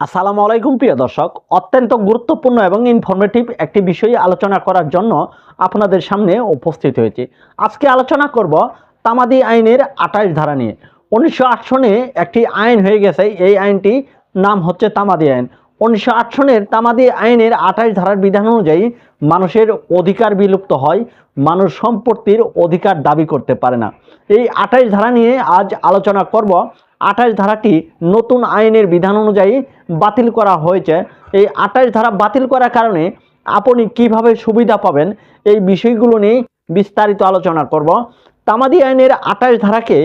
আসসালামু আলাইকুম প্রিয় দর্শক। অত্যন্ত গুরুত্বপূর্ণ এবং ইনফরমেটিভ একটি বিষয় আলোচনা করার জন্য আপনাদের সামনে উপস্থিত হয়েছি। আজকে আলোচনা করব তামাদি আইনের আঠাশ ধারা নিয়ে। উনিশশো একটি আইন হয়ে গেছে। এই আইনটি নাম হচ্ছে তামাদি আইন। উনিশশো আট সনের তামাদি আইনের আঠাশ ধারার বিধান অনুযায়ী মানুষের অধিকার বিলুপ্ত হয়, মানুষ সম্পত্তির অধিকার দাবি করতে পারে না। এই আঠাশ ধারা নিয়ে আজ আলোচনা করব। আঠাশ ধারাটি নতুন আইনের বিধান অনুযায়ী বাতিল করা হয়েছে। এই আঠাশ ধারা বাতিল করার কারণে আপনি কীভাবে সুবিধা পাবেন এই বিষয়গুলো নিয়ে বিস্তারিত আলোচনা করব। তামাদি আইনের আঠাশ ধারাকে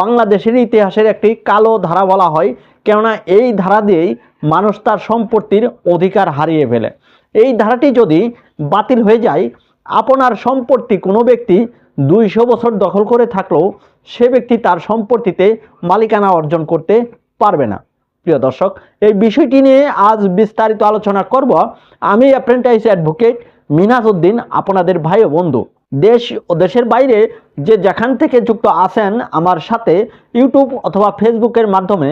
বাংলাদেশের ইতিহাসের একটি কালো ধারা বলা হয়। কেননা এই ধারা দিয়েই মানুষ তার সম্পত্তির অধিকার হারিয়ে ফেলে। এই ধারাটি যদি বাতিল হয়ে যায়, আপনার সম্পত্তি কোনো ব্যক্তি দুইশো বছর দখল করে থাকলেও সে ব্যক্তি তার সম্পত্তিতে মালিকানা অর্জন করতে পারবে না। প্রিয় দর্শক, এই বিষয়টি নিয়ে আজ বিস্তারিত আলোচনা করব। আমি অ্যাপ্রেন্টাইজ অ্যাডভোকেট মিনাজ উদ্দিন আপনাদের ভাই ও বন্ধু। দেশ ও দেশের বাইরে যে যেখান থেকে যুক্ত আছেন আমার সাথে ইউটিউব অথবা ফেসবুকের মাধ্যমে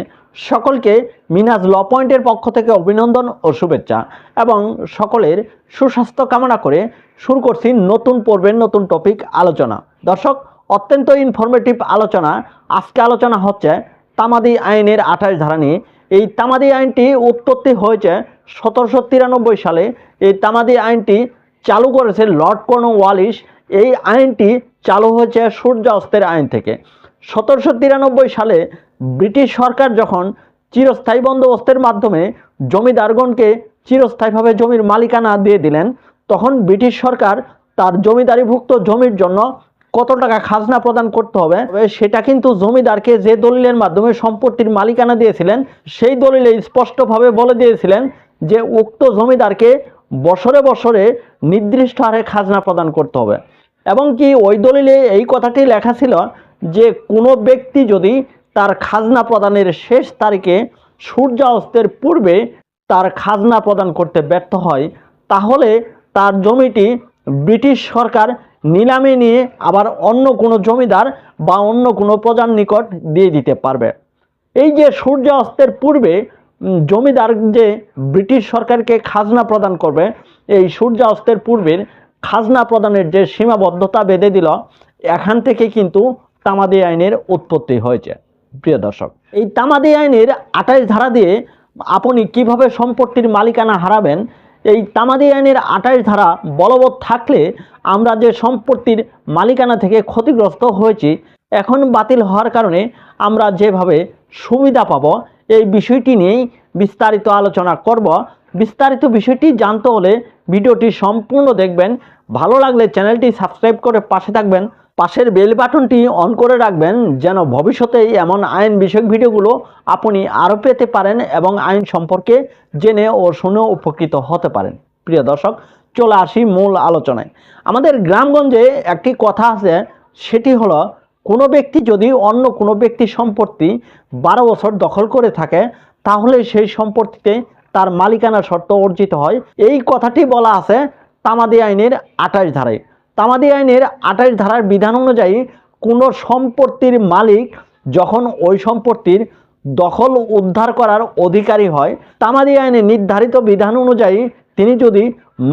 সকলকে মিনাজ ল পয়েন্টের পক্ষ থেকে অভিনন্দন ও শুভেচ্ছা এবং সকলের সুস্বাস্থ্য কামনা করে শুরু করছি নতুন পর্বের নতুন টপিক আলোচনা। দর্শক, অত্যন্ত ইনফরমেটিভ আলোচনা। আজকে আলোচনা হচ্ছে তামাদি আইনের আঠাশ ধারা নিয়ে। এই তামাদি আইনটি উৎপত্তি হয়েছে সতেরোশো তিরানব্বই সালে। এই তামাদি আইনটি চালু করেছে লর্ড কর্নওয়ালিস এই আইনটি চালু হয়েছে সূর্যাস্তের আইন থেকে। সতেরোশো তিরানব্বই সালে ব্রিটিশ সরকার যখন চিরস্থায়ী বন্দোবস্তের মাধ্যমে জমিদারগণকে চিরস্থায়ীভাবে জমির মালিকানা দিয়ে দিলেন, তখন ব্রিটিশ সরকার তার জমিদারিভুক্ত জমির জন্য কত টাকা খাজনা প্রদান করতে হবে? সেটা কিন্তু জমিদারকে যে দলিলের মাধ্যমে সম্পত্তির মালিকানা দিয়েছিলেন, সেই দলিলে স্পষ্টভাবে বলে দিয়েছিলেন যে উক্ত জমিদারকে বছরে বছরে নির্দিষ্ট হারে খাজনা প্রদান করতে হবে। এবং কি ওই দলিলে এই কথাটি লেখা ছিল যে, কোনো ব্যক্তি যদি তার খাজনা প্রদানের শেষ তারিখে সূর্যাস্তের পূর্বে তার খাজনা প্রদান করতে ব্যর্থ হয়, তাহলে তার জমিটি ব্রিটিশ সরকার নিলামে নিয়ে আবার অন্য কোনো জমিদার বা অন্য কোনো প্রজার নিকট দিয়ে দিতে পারবে। এই যে সূর্যাস্তের পূর্বে জমিদার যে ব্রিটিশ সরকারকে খাজনা প্রদান করবে, এই সূর্যাস্তের পূর্বের খাজনা প্রদানের যে সীমাবদ্ধতা বেঁধে দিল, এখান থেকে কিন্তু তামাদি আইনের উৎপত্তি হয়েছে। প্রিয় দর্শক, এই তামাদি আইনের আঠাশ ধারা দিয়ে আপনি কীভাবে সম্পত্তির মালিকানা হারাবেন, এই তামাদি আইনের আঠাশ ধারা বলবৎ থাকলে আমরা যে সম্পত্তির মালিকানা থেকে ক্ষতিগ্রস্ত হয়েছি, এখন বাতিল হওয়ার কারণে আমরা যেভাবে সুবিধা পাব এই বিষয়টি নিয়েই বিস্তারিত আলোচনা করব। বিস্তারিত বিষয়টি জানতে হলে ভিডিওটি সম্পূর্ণ দেখবেন। ভালো লাগলে চ্যানেলটি সাবস্ক্রাইব করে পাশে থাকবেন। পাশের বেল বাটনটি অন করে রাখবেন যেন ভবিষ্যতে এমন আইন বিষয়ক ভিডিওগুলো আপনি আরও পেতে পারেন এবং আইন সম্পর্কে জেনে ও শুনে উপকৃত হতে পারেন। প্রিয় দর্শক, চলে আসি মূল আলোচনায়। আমাদের গ্রামগঞ্জে একটি কথা আছে, সেটি হলো কোনো ব্যক্তি যদি অন্য কোনো ব্যক্তির সম্পত্তি বারো বছর দখল করে থাকে, তাহলে সেই সম্পত্তিতে তার মালিকানা শর্ত অর্জিত হয়। এই কথাটি বলা আছে তামাদি আইনের আঠাশ ধারায়। তামাদি আইনের আঠাশ ধারার বিধান অনুযায়ী কোনো সম্পত্তির মালিক যখন ওই সম্পত্তির দখল উদ্ধার করার অধিকারী হয়, তামাদি আইনে নির্ধারিত বিধান অনুযায়ী তিনি যদি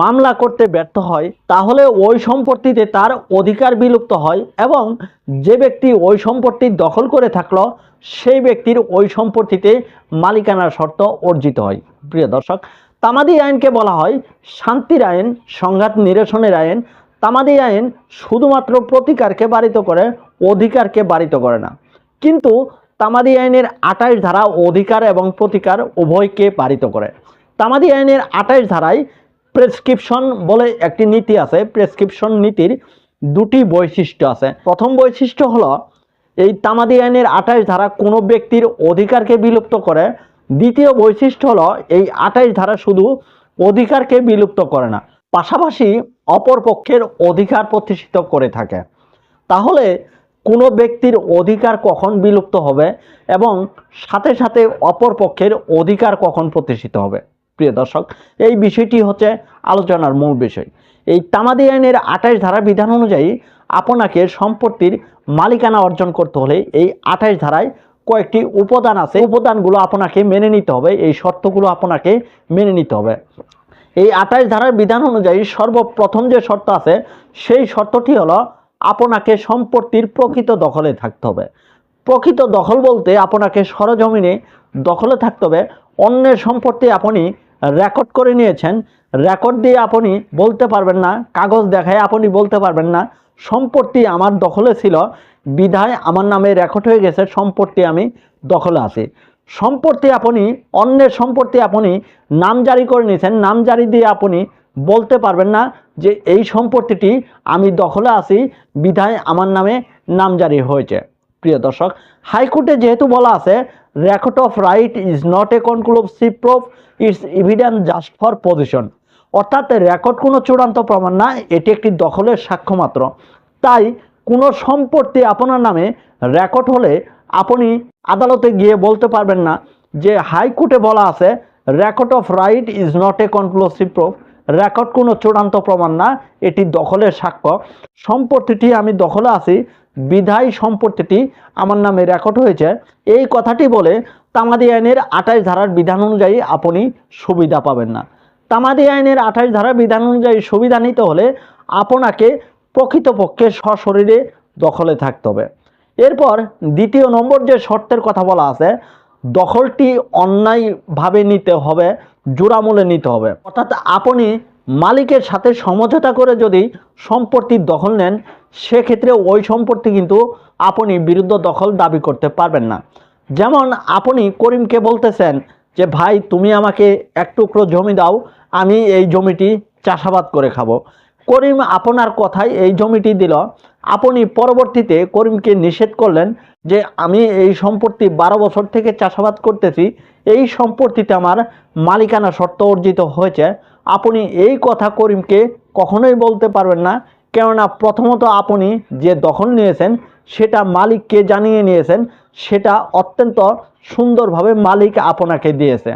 মামলা করতে ব্যর্থ হয়, তাহলে ওই সম্পত্তিতে তার অধিকার বিলুপ্ত হয় এবং যে ব্যক্তি ওই সম্পত্তি দখল করে থাকল, সেই ব্যক্তির ওই সম্পত্তিতে মালিকানার শর্ত অর্জিত হয়। প্রিয় দর্শক, তামাদি আইনকে বলা হয় শান্তির আইন, সংঘাত নিরসনের আইন। তামাদি আইন শুধুমাত্র প্রতিকারকে বারিত করে, অধিকারকে বারিত করে না। কিন্তু তামাদি আইনের আটাইশ ধারা অধিকার এবং প্রতিকার উভয়কে পারিত করে। তামাদি আইনের আঠাশ ধারায় প্রেসক্রিপশন বলে একটি নীতি আছে। প্রেসক্রিপশন নীতির দুটি বৈশিষ্ট্য আছে। প্রথম বৈশিষ্ট্য হলো, এই তামাদি আইনের আঠাশ ধারা কোনো ব্যক্তির অধিকারকে বিলুপ্ত করে। দ্বিতীয় বৈশিষ্ট্য হলো, এই আঠাশ ধারা শুধু অধিকারকে বিলুপ্ত করে না, পাশাপাশি অপর পক্ষের অধিকার প্রতিষ্ঠিত করে থাকে। তাহলে কোনো ব্যক্তির অধিকার কখন বিলুপ্ত হবে এবং সাথে সাথে অপর পক্ষের অধিকার কখন প্রতিষ্ঠিত হবে? প্রিয় দর্শক, এই বিষয়টি হচ্ছে আলোচনার মূল বিষয়। এই তামাদি আইনের আঠাশ ধারা বিধান অনুযায়ী আপনাকে সম্পত্তির মালিকানা অর্জন করতে হলে এই আঠাশ ধারায় কয়েকটি উপাদান আছে। উপাদানগুলো আপনাকে মেনে নিতে হবে, এই শর্তগুলো আপনাকে মেনে নিতে হবে। এই আঠাশ ধারার বিধান অনুযায়ী সর্বপ্রথম যে শর্ত আছে, সেই শর্তটি হলো আপনাকে সম্পত্তির প্রকৃত দখলে থাকতে হবে। প্রকৃত দখল বলতে আপনাকে সরজমিনে দখলে থাকতে হবে। অন্যের সম্পত্তি আপনি রেকর্ড করে নিয়েছেন। রেকর্ড দিয়ে আপনি বলতে পারবেন না, কাগজ দেখায় আপনি বলতে পারবেন না। সম্পত্তি আমার দখলে ছিল, বিধায় আমার নামে রেকর্ড হয়ে গেছে, সম্পত্তি আমি দখলে আছি। সম্পত্তি আপনি, অন্যের সম্পত্তি আপনি নাম জারি করে নিয়েছেন, নাম জারি দিয়ে আপনি বলতে পারবেন না যে এই সম্পত্তিটি আমি দখলে আছি, বিধায় আমার নামে নাম জারি হয়েছে। প্রিয় দর্শক, হাইকোর্টে যেহেতু বলা আছে record of right is not a conclusive proof it's evidence just for position অর্থাৎ রেকর্ড কোনো চূড়ান্ত প্রমাণ না, এটি একটি দখলের সাক্ষ্য মাত্র। তাই কোনো সম্পত্তি আপনার নামে রেকর্ড হলে আপনি আদালতে গিয়ে বলতে পারবেন না যে হাইকোর্টে বলা আছে record of right is not a conclusive proof record কোনো চূড়ান্ত প্রমাণ না, এটি দখলের সাক্ষ্য। সম্পত্তিটি আমি দখলে আছি, বিধায় সম্পত্তিটি আমার নামে রেকর্ড হয়েছে। এই কথাটি বলে তামাদি আইনের আঠাশ ধারার বিধান অনুযায়ী আপনি সুবিধা পাবেন না। তামাদি আইনের আঠাশ ধারার বিধান অনুযায়ী সুবিধা নিতে হলে আপনাকে প্রকৃতপক্ষে সশরীরে দখলে থাকতে হবে। এরপর দ্বিতীয় নম্বর যে শর্তের কথা বলা আছে, দখলটি অন্যায়ভাবে নিতে হবে। জোড়ামূলে নিতে হবে। অর্থাৎ আপনি মালিকের সাথে সমঝোতা করে যদি সম্পত্তির দখল নেন, সেক্ষেত্রে ওই সম্পত্তি কিন্তু আপনি বিরুদ্ধ দখল দাবি করতে পারবেন না। যেমন আপনি করিমকে বলতেছেন যে, ভাই, তুমি আমাকে এক টুকরো জমি দাও, আমি এই জমিটি চাষাবাদ করে খাব। করিম আপনার কথায় এই জমিটি দিল। আপনি পরবর্তীতে করিমকে নিষেধ করলেন যে আমি এই সম্পত্তি বারো বছর থেকে চাষাবাদ করতেছি, এই সম্পত্তিতে আমার মালিকানা শর্ত অর্জিত হয়েছে। আপনি এই কথা করিমকে কখনোই বলতে পারবেন না, কেননা প্রথমত আপনি যে দখল নিয়েছেন, সেটা মালিককে জানিয়ে নিয়েছেন, সেটা অত্যন্ত সুন্দরভাবে মালিক আপনাকে দিয়েছে।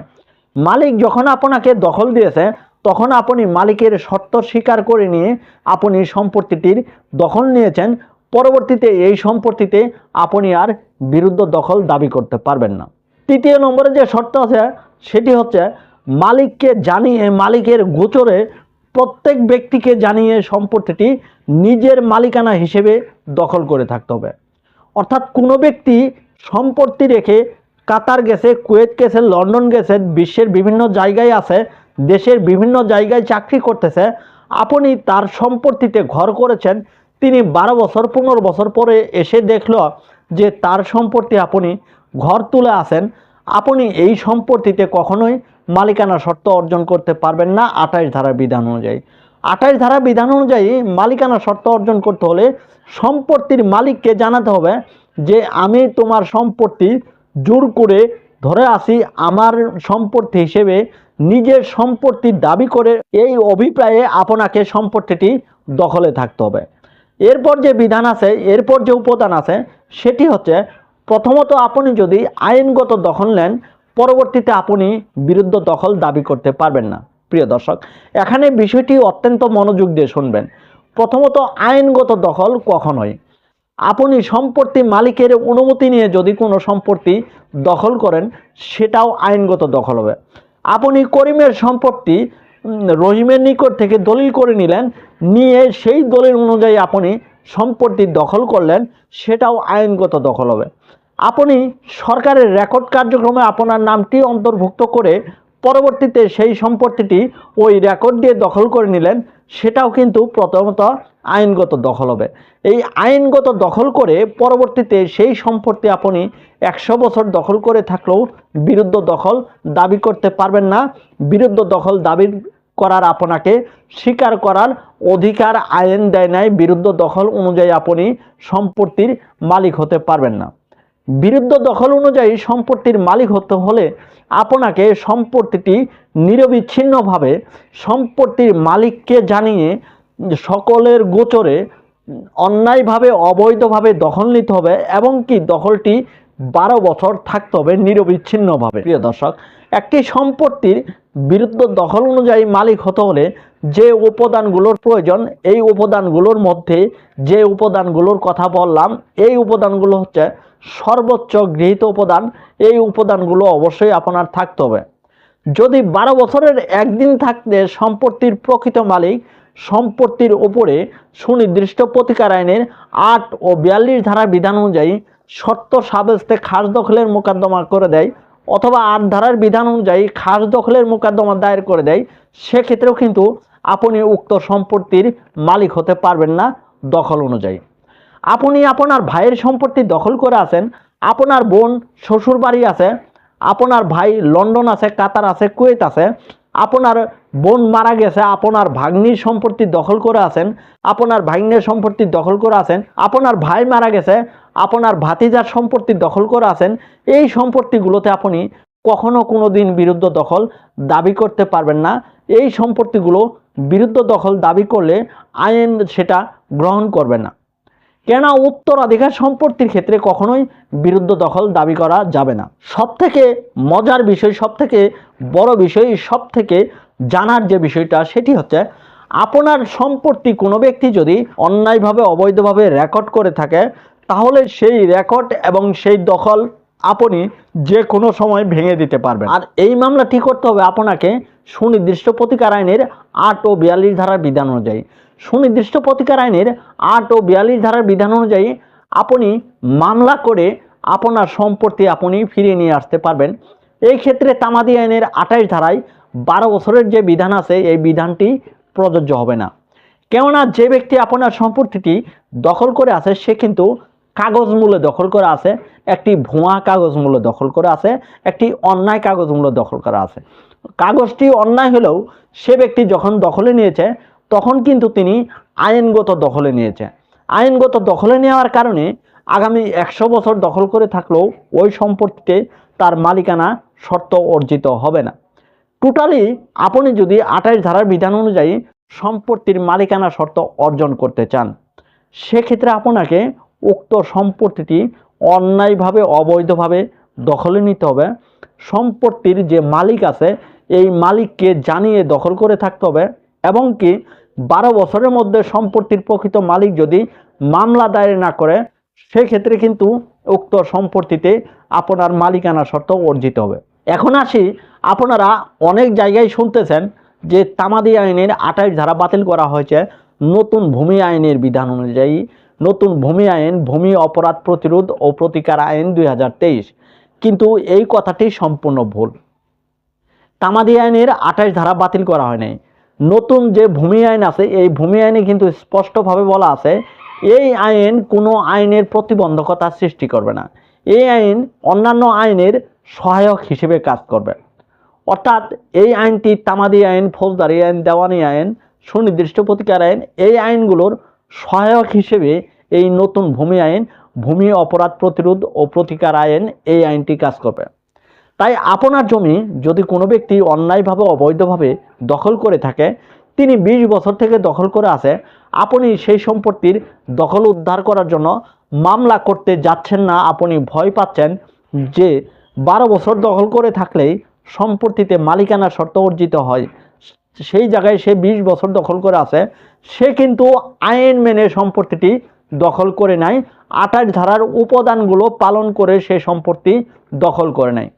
মালিক যখন আপনাকে দখল দিয়েছে তখন আপনি মালিকের শর্ত স্বীকার করে নিয়ে আপনি সম্পত্তিটির দখল নিয়েছেন। পরবর্তীতে এই সম্পত্তিতে আপনি আর বিরুদ্ধ দখল দাবি করতে পারবেন না। তৃতীয় নম্বরে যে শর্ত আছে, সেটি হচ্ছে মালিককে জানিয়ে, মালিকের গোচরে প্রত্যেক ব্যক্তিকে জানিয়ে সম্পত্তিটি নিজের মালিকানা হিসেবে দখল করে থাকতে হবে। অর্থাৎ কোনো ব্যক্তি সম্পত্তি রেখে কাতার গেছে, কুয়েত গেছে, লন্ডন গেছে, বিশ্বের বিভিন্ন জায়গায় আছে দেশের বিভিন্ন জায়গায় চাকরি করতেছে। আপনি তার সম্পত্তিতে ঘর করেছেন। তিনি বারো বছর, পনেরো বছর পরে এসে দেখল যে তার সম্পত্তি আপনি ঘর তুলে আসেন আপনি এই সম্পত্তিতে কখনোই মালিকানা শর্ত অর্জন করতে পারবেন না আঠাশ ধারা বিধান অনুযায়ী। আঠাশ ধারা বিধান অনুযায়ী মালিকানা শর্ত অর্জন করতে হলে সম্পত্তির মালিককে জানাতে হবে যে আমি তোমার সম্পত্তি জোর করে ধরে আসি আমার সম্পত্তি হিসেবে নিজের সম্পত্তির দাবি করে এই অভিপ্রায়ে আপনাকে সম্পত্তিটি দখলে থাকতে হবে। এরপর যে বিধান আছে, এরপর যে উপাদান আছে, সেটি হচ্ছে প্রথমত আপনি যদি আইনগত দখল নেন, পরবর্তীতে আপনি বিরুদ্ধ দখল দাবি করতে পারবেন না। প্রিয় দর্শক, এখানে বিষয়টি অত্যন্ত মনোযোগ দিয়ে শুনবেন। প্রথমত আইনগত দখল কখন হয় আপনি সম্পত্তি মালিকের অনুমতি নিয়ে যদি কোনো সম্পত্তি দখল করেন, সেটাও আইনগত দখল হবে। আপনি করিমের সম্পত্তি রহিমের নিকট থেকে দলিল করে নিলেন, নিয়ে সেই দলিল অনুযায়ী আপনি সম্পত্তি দখল করলেন, সেটাও আইনগত দখল হবে। আপনি সরকারের রেকর্ড কার্যক্রমে আপনার নামটি অন্তর্ভুক্ত করে পরবর্তীতে সেই সম্পত্তিটি ওই রেকর্ড দিয়ে দখল করে নিলেন, সেটাও কিন্তু প্রথমত আইনগত দখল হবে। এই আইনগত দখল করে পরবর্তীতে সেই সম্পত্তি আপনি একশো বছর দখল করে থাকলেও বিরুদ্ধ দখল দাবি করতে পারবেন না। বিরুদ্ধ দখল দাবি করার আপনাকে স্বীকার করার অধিকার আইন দেয় নাই। বিরুদ্ধ দখল অনুযায়ী আপনি সম্পত্তির মালিক হতে পারবেন না। বিরুদ্ধ দখল অনুযায়ী সম্পত্তির মালিক হতে হলে আপনাকে সম্পত্তিটি নিরবিচ্ছিন্নভাবে সম্পত্তির মালিককে জানিয়ে সকলের গোচরে অন্যায়ভাবে, অবৈধভাবে দখল নিতে হবে এবং কি দখলটি বারো বছর থাকতে হবে নিরবিচ্ছিন্নভাবে। প্রিয় দর্শক, একটি সম্পত্তির বিরুদ্ধ দখল অনুযায়ী মালিক হতে হলে যে উপাদানগুলোর প্রয়োজন, এই উপাদানগুলোর মধ্যে যে উপাদানগুলোর কথা বললাম, এই উপাদানগুলো হচ্ছে সর্বোচ্চ গৃহীত উপাদান। এই উপাদানগুলো অবশ্যই আপনার থাকতে হবে। যদি বারো বছরের একদিন থাকতে সম্পত্তির প্রকৃত মালিক, সম্পত্তির উপরে সুনির্দিষ্ট প্রতিকার আইনের আট ও বিয়াল্লিশ ধারা বিধান অনুযায়ী শর্ত সাবেস্তে খাস দখলের মোকদ্দমা করে দেয় অথবা আট ধারার বিধান অনুযায়ী খাস দখলের মোকদ্দমা দায়ের করে দেয়, সেক্ষেত্রেও কিন্তু আপনি উক্ত সম্পত্তির মালিক হতে পারবেন না দখল অনুযায়ী। আপনি আপনার ভাইয়ের সম্পত্তি দখল করে আছেন, আপনার বোন, শ্বশুর বাড়ি আছে, আপনার ভাই লন্ডন আছে, কাতার আছে, কুয়েত আছে, আপনার বোন মারা গেছে, আপনার ভাগ্নির সম্পত্তি দখল করে আছেন, আপনার ভাগ্নের সম্পত্তি দখল করে আছেন, আপনার ভাই মারা গেছে, আপনার ভাতিজার সম্পত্তি দখল করে আছেন, এই সম্পত্তিগুলোতে আপনি কখনো কোনো দিন বিরুদ্ধ দখল দাবি করতে পারবেন না। এই সম্পত্তিগুলো বিরুদ্ধ দখল দাবি করলে আইন সেটা গ্রহণ করবে না। কেননা উত্তরাধিকার সম্পত্তির ক্ষেত্রে কখনোই বিরুদ্ধ দখল দাবি করা যাবে না? সব থেকে মজার বিষয় সব থেকে বড় বিষয় সব থেকে জানার যে বিষয়টা, সেটি হচ্ছে আপনার সম্পত্তি কোনো ব্যক্তি যদি অন্যায়ভাবে, অবৈধভাবে রেকর্ড করে থাকে, তাহলে সেই রেকর্ড এবং সেই দখল আপনি যে কোনো সময় ভেঙে দিতে পারবেন। আর এই মামলাটি করতে হবে আপনাকে সুনির্দিষ্ট প্রতিকার আইনের আট ও বিয়াল্লিশ ধারার বিধান অনুযায়ী। সুনির্দিষ্ট প্রতিকার আইনের আট ও বিয়াল্লিশ ধারার বিধান অনুযায়ী আপনি মামলা করে আপনার সম্পত্তি আপনি ফিরিয়ে নিয়ে আসতে পারবেন। এই ক্ষেত্রে তামাদি আইনের আঠাশ ধারায় বারো বছরের যে বিধান আছে, এই বিধানটি প্রযোজ্য হবে না। কেননা যে ব্যক্তি আপনার সম্পত্তিটি দখল করে আছে, সে কিন্তু কাগজ মূল্যে দখল করা আছে, একটি ভুয়া কাগজ মূল্য দখল করা আছে, একটি অন্যায় কাগজ মূল্য দখল করা আছে। কাগজটি অন্যায় হলেও সে ব্যক্তি যখন দখলে নিয়েছে, তখন কিন্তু তিনি আইনগত দখলে নিয়েছে। আইনগত দখলে নেওয়ার কারণে আগামী একশো বছর দখল করে থাকলেও ওই সম্পত্তিতে তার মালিকানা শর্ত অর্জিত হবে না। টোটালি আপনি যদি আঠাশ ধারার বিধান অনুযায়ী সম্পত্তির মালিকানা শর্ত অর্জন করতে চান, সেক্ষেত্রে আপনাকে উক্ত সম্পত্তিটি অন্যায়ভাবে, অবৈধভাবে দখলে নিতে হবে। সম্পত্তির যে মালিক আছে, এই মালিককে জানিয়ে দখল করে থাকতে হবে এবং কি বারো বছরের মধ্যে সম্পত্তির প্রকৃত মালিক যদি মামলা দায়ের না করে, সেক্ষেত্রে কিন্তু উক্ত সম্পত্তিতে আপনার মালিকানা শর্ত অর্জিত হবে। এখন আসি, আপনারা অনেক জায়গায় শুনতেছেন যে তামাদি আইনের আঠাশ ধারা বাতিল করা হয়েছে। নতুন ভূমি আইনের বিধান অনুযায়ী নতুন ভূমি আইন, ভূমি অপরাধ প্রতিরোধ ও প্রতিকার আইন দুই হাজার তেইশ। কিন্তু এই কথাটি সম্পূর্ণ ভুল। তামাদি আইনের আঠাশ ধারা বাতিল করা হয় নাই নতুন যে ভূমি আইন আছে, এই ভূমি আইনে কিন্তু স্পষ্টভাবে বলা আছে, এই আইন কোনো আইনের প্রতিবন্ধকতা সৃষ্টি করবে না। এই আইন অন্যান্য আইনের সহায়ক হিসেবে কাজ করবে। অর্থাৎ এই আইনটি তামাদি আইন, ফৌজদারি আইন, দেওয়ানি আইন, সুনির্দিষ্ট প্রতিকার আইন, এই আইনগুলোর সহায়ক হিসেবে এই নতুন ভূমি আইন, ভূমি অপরাধ প্রতিরোধ ও প্রতিকার আইন এই আইনটি কাজ করবে। তাই আপনার জমি যদি কোনো ব্যক্তি অন্যায়ভাবে, অবৈধভাবে দখল করে থাকে, তিনি ২০ বছর থেকে দখল করে আছে, আপনি সেই সম্পত্তির দখল উদ্ধার করার জন্য মামলা করতে যাচ্ছেন না, আপনি ভয় পাচ্ছেন যে বারো বছর দখল করে থাকলেই সম্পত্তিতে মালিকানা শর্ত অর্জিত হয়। সেই জায়গায় সে ২০ বছর দখল করে আছে, সে কিন্তু আইন মেনে সম্পত্তিটি দখল করে নাই আঠাশ ধারার উপাদানগুলো পালন করে সে সম্পত্তি দখল করে নেয়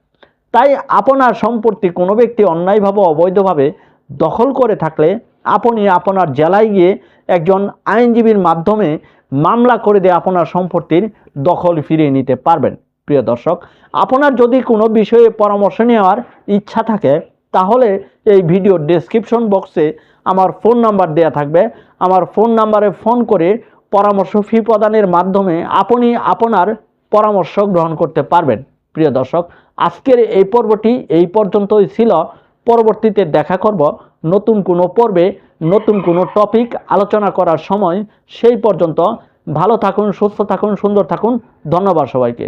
তাই আপনার সম্পত্তি কোনো ব্যক্তি অন্যায়ভাবে, অবৈধভাবে দখল করে থাকলে আপনি আপনার জেলায় গিয়ে একজন আইনজীবীর মাধ্যমে মামলা করে দিয়ে আপনার সম্পত্তির দখল ফিরিয়ে নিতে পারবেন। প্রিয় দর্শক, আপনার যদি কোনো বিষয়ে পরামর্শ নেওয়ার ইচ্ছা থাকে, তাহলে এই ভিডিওর ডেসক্রিপশন বক্সে আমার ফোন নাম্বার দেয়া থাকবে। আমার ফোন নাম্বারে ফোন করে পরামর্শ ফি প্রদানের মাধ্যমে আপনি আপনার পরামর্শ গ্রহণ করতে পারবেন। প্রিয় দর্শক, আজকের এই পর্বটি এই পর্যন্তই ছিল। পরবর্তীতে দেখা করব নতুন কোনো পর্বে, নতুন কোনো টপিক আলোচনা করার সময়। সেই পর্যন্ত ভালো থাকুন, সুস্থ থাকুন, সুন্দর থাকুন। ধন্যবাদ সবাইকে।